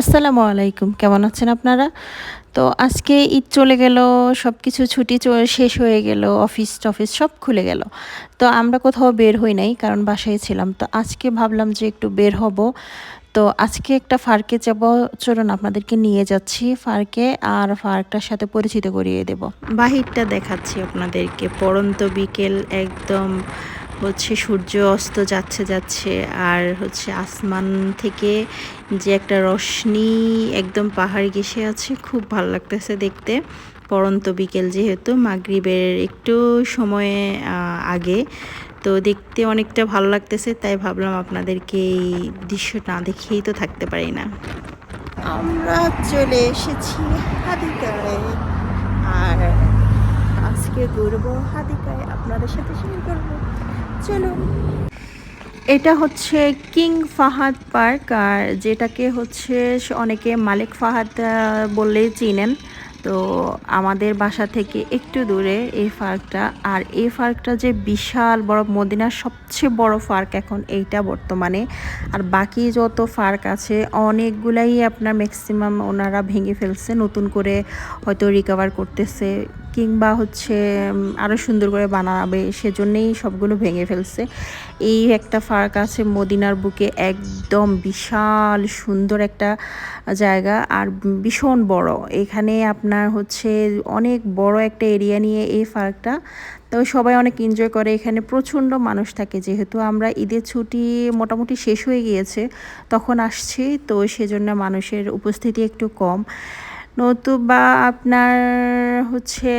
আসসালামু আলাইকুম, কেমন আছেন আপনারা? তো আজকে ঈদ চলে গেল সব কিছু ছুটি শেষ হয়ে গেল, অফিস টফিস সব খুলে গেল। তো আমরা কোথাও বের হই নাই, কারণ বাসায় ছিলাম। তো আজকে ভাবলাম যে একটু বের হব। তো আজকে একটা ফার্কে যাব, চলুন আপনাদেরকে নিয়ে যাচ্ছি ফার্কে, আর ফার্কটার সাথে পরিচিত করিয়ে দেব। বাহিরটা দেখাচ্ছি আপনাদেরকে, পড়ন্ত বিকেল, একদম হচ্ছে সূর্য অস্ত যাচ্ছে যাচ্ছে, আর হচ্ছে আসমান থেকে যে একটা রশ্মি একদম পাহাড় ঘেসে আছে, খুব ভালো লাগতেছে দেখতে। পরন্ত বিকেল যেহেতু, মাগরিবের একটু সময়ে আগে। তো দেখতে অনেকটা ভালো লাগতেছে, তাই ভাবলাম আপনাদেরকে এই দৃশ্য না দেখেই তো থাকতে পারি না। আমরা চলে এসেছি হাদিকায়, আর আজকে ঘুরবো হাদিকায়। আপনাদের সাথে শেয়ার করব। চলুন এটা হচ্ছে কিং ফাহাদ পার্ক, আর যেটাকে হচ্ছে অনেকে মালিক ফাহাদ বললেই চিনেন। তো আমাদের বাসা থেকে একটু দূরে এই পার্কটা, আর এই পার্কটা যে বিশাল বড় মদিনার সবচেয়ে বড় পার্ক এখন এইটা বর্তমানে। আর বাকি যত পার্ক আছে, অনেকগুলাই আপনার ম্যাক্সিমাম ওনারা ভেঙে ফেলছে, নতুন করে হয়তো রিকভার করতেছে। কিংবা হচ্ছে আরও সুন্দর করে বানাবে, সেজন্যেই সবগুলো ভেঙে ফেলছে। এই একটা ফার্ক আছে মদিনার বুকে, একদম বিশাল সুন্দর একটা জায়গা আর ভীষণ বড়। এখানে আপনার হচ্ছে অনেক বড় একটা এরিয়া নিয়ে এই ফার্কটা। তো সবাই অনেক এনজয় করে, এখানে প্রচণ্ড মানুষ থাকে। যেহেতু আমরা ঈদের ছুটি মোটামুটি শেষ হয়ে গিয়েছে, তখন আসছি, তো সেজন্য মানুষের উপস্থিতি একটু কম। নতুবা আপনার হচ্ছে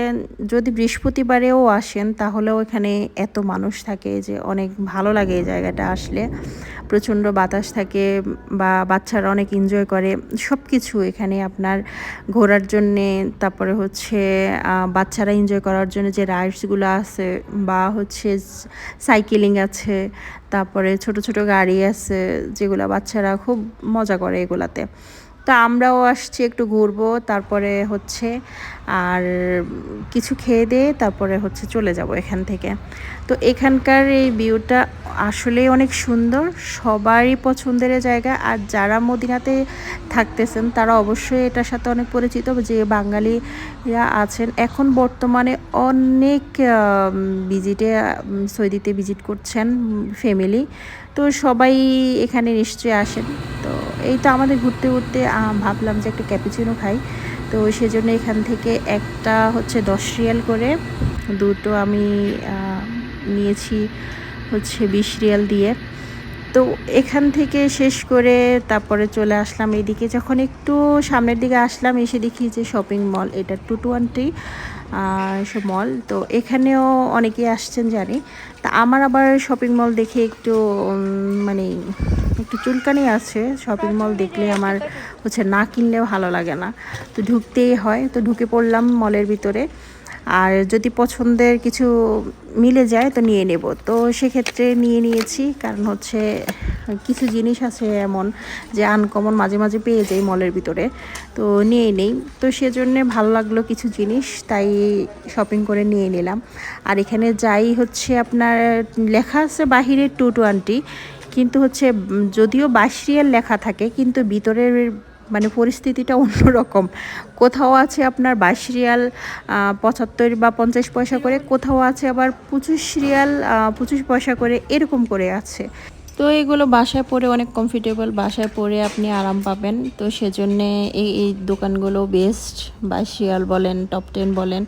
যদি বৃহস্পতিবারেও আসেন, তাহলেও এখানে এত মানুষ থাকে যে অনেক ভালো লাগে এই জায়গাটা আসলে। প্রচণ্ড বাতাস থাকে বা বাচ্চারা অনেক এনজয় করে। সব কিছু এখানে আপনার ঘোরার জন্যে, তারপরে হচ্ছে বাচ্চারা এনজয় করার জন্য যে রাইডসগুলো আছে বা হচ্ছে সাইকেলিং আছে, তারপরে ছোট ছোট গাড়ি আছে, যেগুলো বাচ্চারা খুব মজা করে এগুলাতে। তো আমরাও আসছি, একটু ঘুরবো, তারপরে হচ্ছে আর কিছু খেয়ে দিয়ে তারপরে হচ্ছে চলে যাব এখান থেকে। তো এখানকার এই ভিউটা আসলেই অনেক সুন্দর, সবারই পছন্দের জায়গা। আর যারা মদিনাতে থাকতেছেন, তারা অবশ্যই এটার সাথে অনেক পরিচিত যে বাঙালিরা আছেন। এখন বর্তমানে অনেক ভিজিটে সৌদিতে ভিজিট করছেন ফ্যামিলি তো সবাই এখানে নিশ্চয়ই আসেন। এই তো আমাদের ঘুরতে ঘুরতে ভাবলাম যে একটা ক্যাপিচিনো খাই। তো সেজন্য এখান থেকে একটা হচ্ছে দশ রিয়াল করে, দুটো আমি নিয়েছি হচ্ছে বিশ রিয়াল দিয়ে। তো এখান থেকে শেষ করে তারপরে চলে আসলাম এদিকে। যখন একটু সামনের দিকে আসলাম, এসে দেখি যে শপিং মল এটা টু টোয়েন্টি সব মল তো এখানেও অনেকেই আসছেন জানি। তা আমার আবার শপিং মল দেখে একটু মানে একটু চুলকানি আছে। শপিং মল দেখলে আমার হচ্ছে না কিনলেও ভালো লাগে না। তো ঢুকতেই হয়। তো ঢুকে পড়লাম মলের ভিতরে। আর যদি পছন্দের কিছু মিলে যায়, তো নিয়ে নেব। তো সেক্ষেত্রে নিয়ে নিয়েছি। কারণ হচ্ছে কিছু জিনিস আছে এমন যে আনকমন মাঝে মাঝে পেয়ে যাই মলের ভিতরে। তো নিয়ে নেই। তো সেজন্যে ভালো লাগল কিছু জিনিস, তাই শপিং করে নিয়ে নিলাম। আর এখানে যাই হচ্ছে আপনার, লেখা আছে বাহিরে টু টোয়েন্টি কিন্তু হচ্ছে যদিও বাইশ রিয়াল লেখা থাকে, কিন্তু ভিতরের মানে পরিস্থিতিটা অন্যরকম। কোথাও আছে আপনার বাইশ রিয়াল পঁচাত্তর বা পঞ্চাশ পয়সা করে, কোথাও আছে আবার পঁচিশ রিয়াল পঁচিশ পয়সা করে, এরকম করে আছে। তো এগুলো বাসায় পরে অনেক কমফোর্টেবল বাসায় পরে আপনি আরাম পাবেন। তো সেজন্যে এই এই দোকানগুলো বেস্ট বা শিয়াল বলেন টপ টেন বলেন।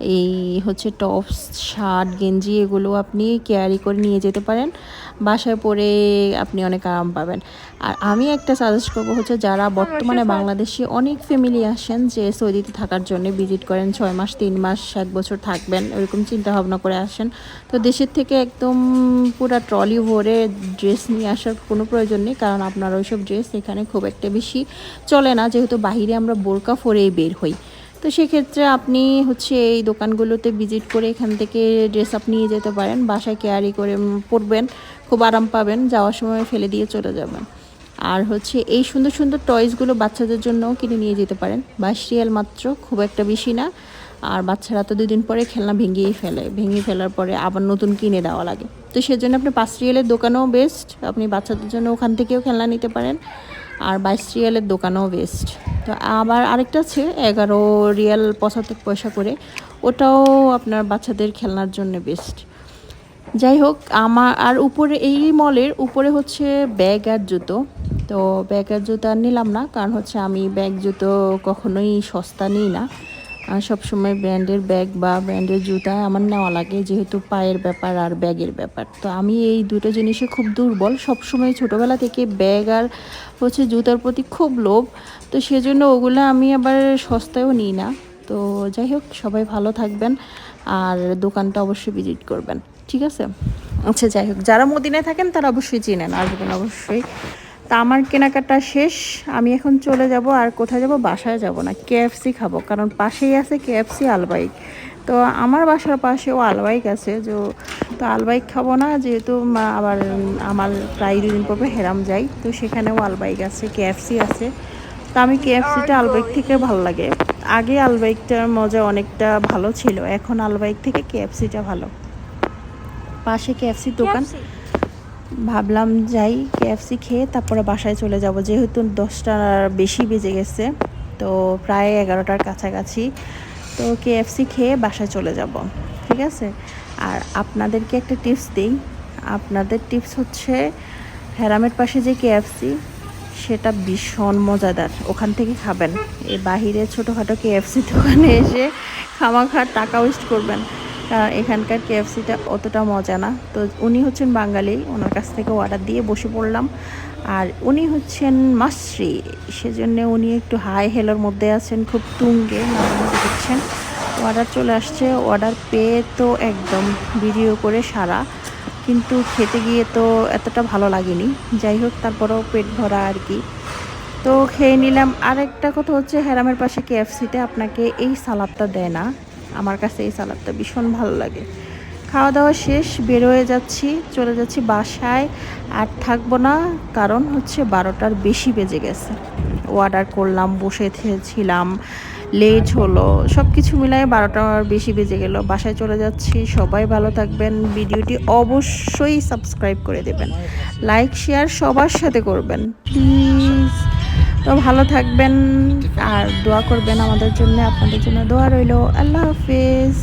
এই হচ্ছে টপস শার্ট গেঞ্জি এগুলো আপনি ক্যারি করে নিয়ে যেতে পারেন। বাসায় পরে আপনি অনেক আরাম পাবেন। আর আমি একটা সাজেস্ট করব হচ্ছে যারা বর্তমানে বাংলাদেশি অনেক ফ্যামিলি আসেন যে সৌদিতে থাকার জন্য ভিজিট করেন ছয় মাস তিন মাস এক বছর থাকবেন এরকম চিন্তা ভাবনা করে আসেন। তো দেশের থেকে একদম পুরা ট্রলি ভরে ড্রেস নিয়ে আসার কোনো প্রয়োজন নেই কারণ আপনার ওইসব ড্রেস এখানে খুব একটা বেশি চলে না। যেহেতু বাহিরে আমরা বোরকা পরেই বের হই। তো সেক্ষেত্রে আপনি হচ্ছে এই দোকানগুলোতে ভিজিট করে এখান থেকে ড্রেস আপ নিয়ে যেতে পারেন, বাসায় ক্যারি করে পরবেন, খুব আরাম পাবেন, যাওয়ার সময় ফেলে দিয়ে চলে যাবেন। আর হচ্ছে এই সুন্দর সুন্দর টয়েসগুলো বাচ্চাদের জন্যও কিনে নিয়ে যেতে পারেন বাইশ রিয়াল মাত্র, খুব একটা বেশি না। আর বাচ্চারা তো দুদিন পরে খেলনা ভেঙেই ফেলে, ভেঙে ফেলার পরে আবার নতুন কিনে দেওয়া লাগে। তো সেজন্য আপনি পাঁচ রিয়েলের দোকানেও বেস্ট আপনি বাচ্চাদের জন্য ওখান থেকেও খেলনা নিতে পারেন। আর বাইশ রিয়ালের দোকানও বেস্ট তো আবার আরেকটা আছে, এগারো রিয়াল পঁচাত্তর পয়সা করে। ওটাও আপনার বাচ্চাদের খেলনার জন্য বেস্ট যাই হোক, আমার, আর উপরে এই মলের উপরে হচ্ছে ব্যাগ আর জুতো। তো ব্যাগ আর জুতো আর নিলাম না, কারণ হচ্ছে আমি ব্যাগ, জুতো কখনোই সস্তা নিই না। সবসময় ব্র্যান্ডের ব্যাগ বা ব্র্যান্ডের জুতা আমার নেওয়া লাগে, যেহেতু পায়ের ব্যাপার আর ব্যাগের ব্যাপার। তো আমি এই দুটো জিনিসে খুব দুর্বল। সবসময় ছোটোবেলা থেকে ব্যাগ আর হচ্ছে জুতার প্রতি খুব লোভ। তো সেজন্য ওগুলো আমি আবার সস্তায়ও নিই না। তো যাই হোক, সবাই ভালো থাকবেন আর দোকানটা অবশ্যই ভিজিট করবেন। ঠিক আছে? আচ্ছা যাই হোক, যারা মদিনায় থাকেন তারা অবশ্যই চিনেন, আসবেন অবশ্যই। তা আমার কেনাকাটা শেষ। আমি এখন চলে যাব আর কোথায় যাব? বাসায় যাব না। কেএফসি খাব, কারণ পাশেই আছে কেএফসি আলবাইক। তো আমার বাসার পাশেও আলবাইক আছে। যে তো আলবাইক খাব না, যেহেতু আবার আমার প্রায় দুদিন পরে হেরাম যাই, তো সেখানেও আলবাইক আছে কেএফসি আছে। তো আমি কেএফসিটা আলবাইক থেকে ভালো লাগে। আগে আলবাইকটার মজা অনেকটা ভালো ছিল, এখন আলবাইক থেকে কেএফসিটা ভালো। পাশে কেএফসি দোকান। ভাবলাম যাই কেএফসি খেয়ে তারপরে বাসায় চলে যাব। যেহেতু দশটার বেশি বেজে গেছে, তো প্রায় এগারোটার কাছাকাছি। তো কেএফসি খেয়ে বাসায় চলে যাব, ঠিক আছে? আর আপনাদেরকে একটা টিপস দিই। আপনাদের টিপস হচ্ছে হ্যারামের পাশে যে কেএফসি সেটা ভীষণ মজাদার। ওখান থেকে খাবেন। এই বাহিরে ছোটোখাটো কেএফসি দোকানে এসে খামাখা টাকা ওয়েস্ট করবেন। কারণ এখানকার কেএফসিটা অতটা মজা না। তো উনি হচ্ছেন বাঙালি, ওনার কাছ থেকে অর্ডার দিয়ে বসে পড়লাম। আর উনি হচ্ছেন মাসরি সেজন্য উনি একটু হাই হেলোর মধ্যে আছেন, খুব তুঙ্গে মাঝে দেখছেন অর্ডার চলে আসছে অর্ডার পেয়ে তো একদম ভিডিও করে সারা, কিন্তু খেতে গিয়ে তো এতটা ভালো লাগেনি। যাই হোক, তারপরেও পেট ভরা আর কি। তো খেয়ে নিলাম। আর একটা কথা হচ্ছে, হ্যারামের পাশে কেএফসিতে আপনাকে এই সালাদটা দেয় না। আমার কাছে এই সালাদটা ভীষণ ভালো লাগে। খাওয়া দাওয়া শেষ বের হয়ে যাচ্ছি, চলে যাচ্ছি বাসায়, আর থাকব না, কারণ হচ্ছে বারোটার বেশি বেজে গেছে। অর্ডার করলাম, বসে ছিলাম লেট হলো সব কিছু মিলায় বারোটার বেশি বেজে গেল। বাসায় চলে যাচ্ছি, সবাই ভালো থাকবেন, ভিডিওটি অবশ্যই সাবস্ক্রাইব করে দেবেন। লাইক শেয়ার সবার সাথে করবেন। প্লিজ তো ভালো থাকবেন আর দোয়া করবেন আমাদের জন্য আপনাদের জন্য দোয়া রইল। আল্লাহ হাফিজ।